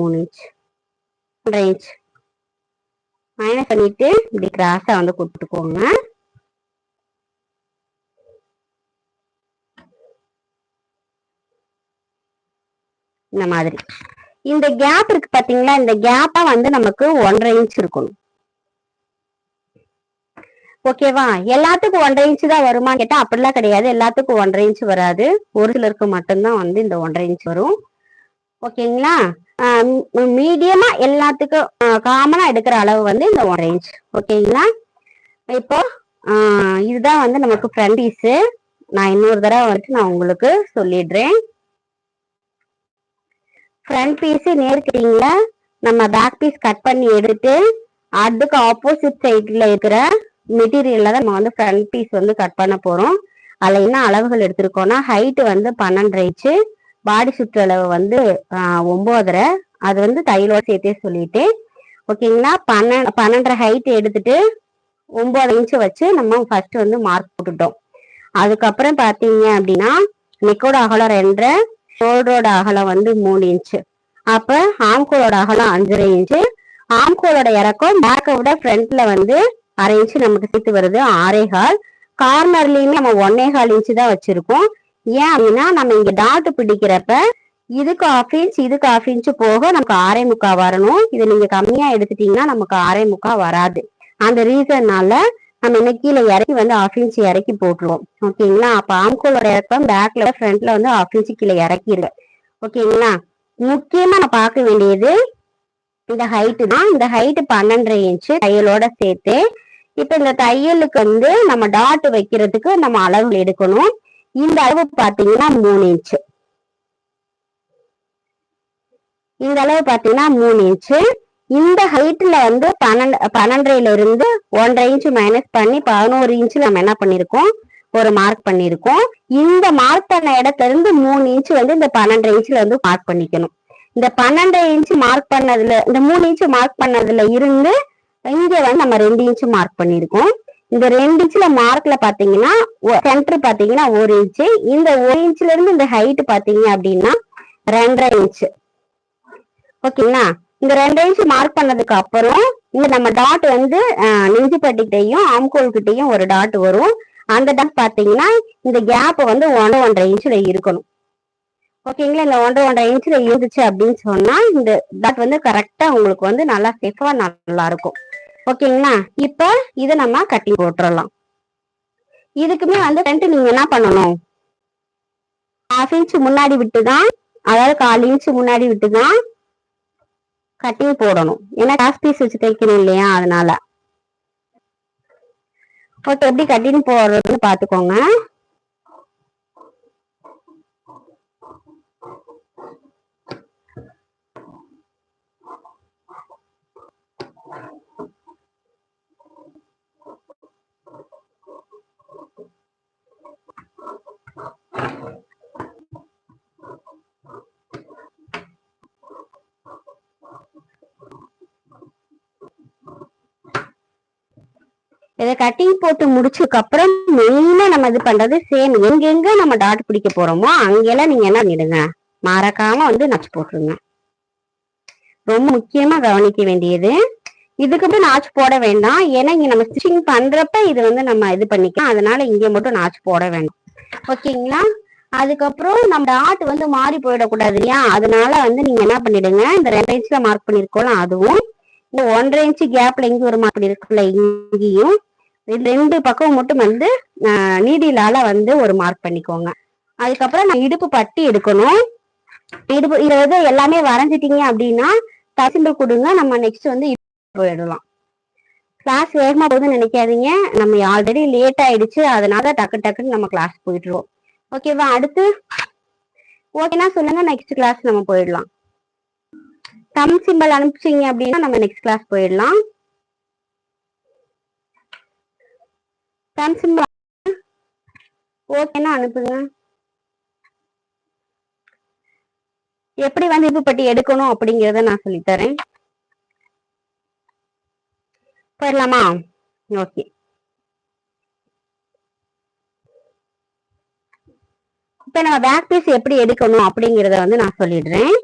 மூணு இன்ச் ஒன்றரை inch minus பண்ணிட்டு இப்படி கிராஸா வந்து கொடுத்துக்கோங்க. இந்த மாதிரி. இந்த கேப் இருக்கு பாத்தீங்களா? இந்த கேப்பா வந்து நமக்கு ஒன்றரை இன்ச் இருக்கணும். ஓகேவா எல்லாத்துக்கும் ஒன்றரை இன்ச் தான் வருமான்னு கேட்டா அப்படிலாம் கிடையாது. எல்லாத்துக்கும் ஒன்றரை இன்ச் வராது. ஒரு சிலருக்கு மட்டும்தான் வந்து இந்த ஒன்றரை இன்ச் வரும். ஓகேங்களா? மீடியமா எல்லாத்துக்கும் காமனா எடுக்கிற அளவு வந்து இந்த ஒரேஞ்ச் ஓகேங்களா? இப்போ இதுதான் வந்து நமக்கு ஃப்ரண்ட் பீஸு நான் இன்னொரு தடவை வந்துட்டு நான் உங்களுக்கு சொல்லிடுறேன். ஃப்ரண்ட் பீஸு நேர்க்கிறீங்களா நம்ம பேக் பீஸ் கட் பண்ணி எடுத்து அதுக்கு ஆப்போசிட் சைட்ல இருக்கிற மெட்டீரியல்ல தான் நம்ம வந்து ஃப்ரண்ட் பீஸ் வந்து கட் பண்ண போறோம். அதில் என்ன அளவுகள் எடுத்திருக்கோம்னா ஹைட்டு வந்து பன்னெண்டு இன்ச்சு பாடி சுற்றளவு வந்து ஒம்போதரை. ஒன்பதரை அது வந்து தையலோட சேர்த்தே சொல்லிட்டு ஓகேங்களா பன்னெண்டு பன்னெண்டரை ஹைட் எடுத்துட்டு ஒன்பது இன்ச்சு வச்சு நம்ம ஃபர்ஸ்ட் வந்து மார்க் போட்டுட்டோம். அதுக்கப்புறம் பாத்தீங்க அப்படின்னா நெக்கோட அகலம் ரெண்டரை ஷோல்டரோட அகலம் வந்து மூணு இன்ச்சு அப்ப ஆம்கோலோட அகலம் அஞ்சரை இன்ச்சு ஆம்கோலோட இறக்கம் பேக்கை விட ஃப்ரண்ட்ல வந்து அரை இன்ச்சு நமக்கு சேர்த்து வருது ஆறே கால். கார்னர்லயுமே நம்ம ஒன்னே கால் இன்ச்சு தான் வச்சிருக்கோம். ஏன் அப்படின்னா நம்ம இங்க டாட் பிடிக்கிறப்ப இதுக்கு ஆஃப் இன்ச் இதுக்கு ஆஃப் இன்ச் போக நமக்கு ஆறே முக்கா வரணும். இது நீங்க கம்மியா எடுத்துட்டீங்கன்னா நமக்கு ஆறே முக்கா வராது. அந்த ரீசன்னால நம்ம என்ன கீழே இறக்கி வந்து ஆஃப் இன்ச் இறக்கி போட்டுருவோம். ஓகேங்களா அப்ப ஆம்கோலோட இறக்கம் பேக்ல ஃப்ரண்ட்ல வந்து ஆஃப் இன்ச் கீழே இறக்கிடுங்க ஓகேங்களா முக்கியமா நான் பார்க்க வேண்டியது இந்த ஹைட்டு தான். இந்த ஹைட் பன்னெண்டரை இன்ச்சு தையலோட சேர்த்து இப்ப இந்த தையலுக்கு வந்து நம்ம டாட் வைக்கிறதுக்கு நம்ம அளவு எடுக்கணும். இந்த அளவு பாத்தீங்கன்னா மூணு இன்ச்சு இந்த அளவு பாத்தீங்கன்னா மூணு இன்ச்சு இந்த ஹைட்ல வந்து பன்னெண்டு பன்னெண்டரைல இருந்து ஒன்றரை இன்ச்சு மைனஸ் பண்ணி பதினோரு இன்ச்சு நம்ம என்ன பண்ணிருக்கோம்? ஒரு மார்க் பண்ணிருக்கோம். இந்த மார்க் பண்ண இடத்துல இருந்து மூணு இன்ச் வந்து இந்த பன்னெண்டரை இன்ச்சுல வந்து மார்க் பண்ணிக்கணும். இந்த பன்னெண்டரை இன்ச் மார்க் பண்ணதுல இந்த மூணு இன்ச் மார்க் பண்ணதுல இருந்து இங்க வந்து நம்ம ரெண்டு இன்ச்சு மார்க் பண்ணிருக்கோம். இந்த ரெண்டு இன்ச்ல மார்க்ல பாத்தீங்கன்னா சென்டர் பாத்தீங்கன்னா ஒரு இன்ச் இந்த ஒரு இன்ச்ல இருந்து இந்த ஹைட் பாத்தீங்க அப்படின்னா ரெண்டரை இன்ச் ஓகேங்களா? இந்த ரெண்டரை இன்ச் மார்க் பண்ணதுக்கு அப்புறம் இங்க நம்ம டாட் வந்து நெஞ்சு பட்டிக்கிட்டையும் ஆம்கோல் கிட்டையும் ஒரு டாட் வரும். அந்த டாட் பாத்தீங்கன்னா இந்த கேப் வந்து ஒன்றரை ஒன்றரை இன்ச்ல இருக்கணும். ஓகேங்களா? இந்த ஒன்றரை ஒன்றரை இன்ச்ல இருந்துச்சு அப்படின்னு சொன்னா இந்த டாட் வந்து கரெக்டா உங்களுக்கு வந்து நல்லா சேஃபா நல்லா இருக்கும். ஓகேங்களா? இப்போ இதை நம்ம கட்டி போட்டுறலாம். இதுக்குமே வந்து ஃப்ரண்ட் நீங்க என்ன பண்ணணும்? ஹாஃப் இன்ச் முன்னாடி விட்டுதான் அதாவது கால் இன்ச் முன்னாடி விட்டுதான் கட்டிங் போடணும். ஏன்னா கிளாஸ் பீஸ் வச்சு தைக்கணும் இல்லையா? அதனால. ஓகே எப்படி கட்டிங் போடுறதுன்னு பாத்துக்கோங்க இதை கட்டிங் போட்டு முடிச்சதுக்கு அப்புறம் மெயினா நம்ம இது பண்றது சேம் எங்கெங்க நம்ம டாட் பிடிக்க போறோமோ அங்கெல்லாம் நீங்க என்ன பண்ணிடுங்க. மறக்காம வந்து நச்சு போட்டுருங்க. ரொம்ப முக்கியமா கவனிக்க வேண்டியது. இதுக்கப்புறம் நாச்சு போட வேண்டாம். ஏன்னா இங்க நம்ம ஸ்டிச்சிங் பண்றப்ப இது வந்து நம்ம இது பண்ணிக்கலாம். அதனால இங்க மட்டும் நாச்சு போட வேண்டாம். ஓகேங்களா? அதுக்கப்புறம் நம்ம டாட் வந்து மாறி போயிடக்கூடாது இல்லையா? அதனால வந்து நீங்க என்ன பண்ணிடுங்க. இந்த ரெண்டு இன்ச்ல மார்க் பண்ணிருக்கோம் அதுவும். இந்த ஒன்றரை இன்ச் கேப்ல எங்கேயும் ஒரு மார்க் பண்ணிருக்குல்ல இங்கேயும். ரெண்டு பக்கம் மட்டும் வந்து நீடிலால வந்து ஒரு மார்க் பண்ணிக்கோங்க. அதுக்கப்புறம் நான் இடுப்பு பட்டி எடுக்கணும். இடுப்பு இதை வந்து எல்லாமே வரைஞ்சிட்டீங்க அப்படின்னா தசிம்பிள் கொடுங்க. நம்ம நெக்ஸ்ட் வந்து போயிடலாம். கிளாஸ் வேகமா போகுதுன்னு நினைக்காதீங்க. நம்ம ஆல்ரெடி லேட் ஆயிடுச்சு. அதனால டக்கு டக்குன்னு நம்ம கிளாஸ் போயிட்டுருவோம். ஓகேவா அடுத்து ஓகேனா சொல்லுங்க. நெக்ஸ்ட் கிளாஸ் நம்ம போயிடலாம். தம் சிம்பிள் அனுப்பிச்சிங்க அப்படின்னா நம்ம நெக்ஸ்ட் கிளாஸ் போயிடலாம். தம் சிம்பிள் அனுப்புங்க. எப்படி வந்து இப்பு பட்டி எடுக்கணும் அப்படிங்கறத நான் சொல்லித்தரேன் போயிடலாமா? ஓகே. இப்ப நம்ம பேக் பீஸ் எப்படி எடுக்கணும் அப்படிங்கறத வந்து நான் சொல்லிடுறேன்.